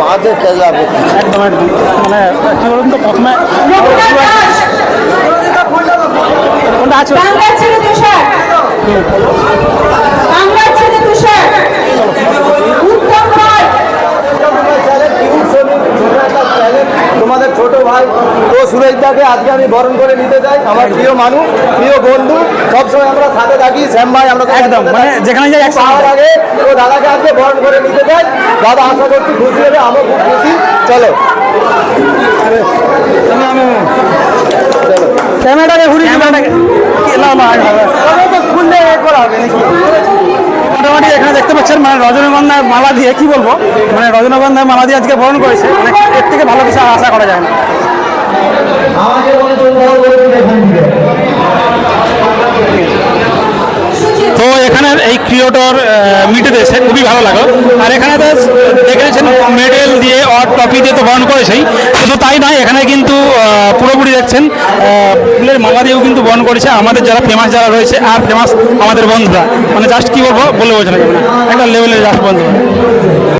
বাঁধে একদম মানে কি বলুন তো প্রথমে কোনটা আছে রায় তোমাদের ছোট ভাই তো সুরেশদাকে আজকে আমি বরণ করে নিতে চাই আমার প্রিয় মানুষ প্রিয় বন্ধু। সবসময় আমরা সাথে থাকি শ্যাম ভাই আমরা একদম মানে যেখানে যাই পাওয়ার আগে ও দাদাকে আজকে বরণ করে নিতে চাই। দাদা আশা করছি খুশি হবে আমিও খুব খুশি। চলো। ক্যামেরাটাকে না খুললে করা হবে নাকি? মোটামুটি এখানে দেখতে পাচ্ছেন মানে রজনীগন্ধায় মালা দিয়ে কি বলব? মানে রজনীগন্ধায় মালা দিয়ে আজকে বরণ করেছে। মানে এর থেকে ভালো কিছু আর আশা করা যায় না। তো এখানে এই ক্রিয়েটর মিটে দিয়েছে খুবই ভালো লাগল। আর এখানে তো দেখেছেন মেডেল দিয়ে অর ট্রফি দিয়ে তো বরণ করেছেই। শুধু তাই নয়, এখানে কিন্তু পুরোপুরি দেখছেন ফুলের মালা দিয়েও কিন্তু বরণ করেছে। আমাদের যারা ফেমাস যারা রয়েছে, আর ফেমাস আমাদের বন্ধুরা। মানে জাস্ট কী বলব, বলে বোঝানো যাবে না। একটা লেভেলের জাস্ট বন্ধুরা।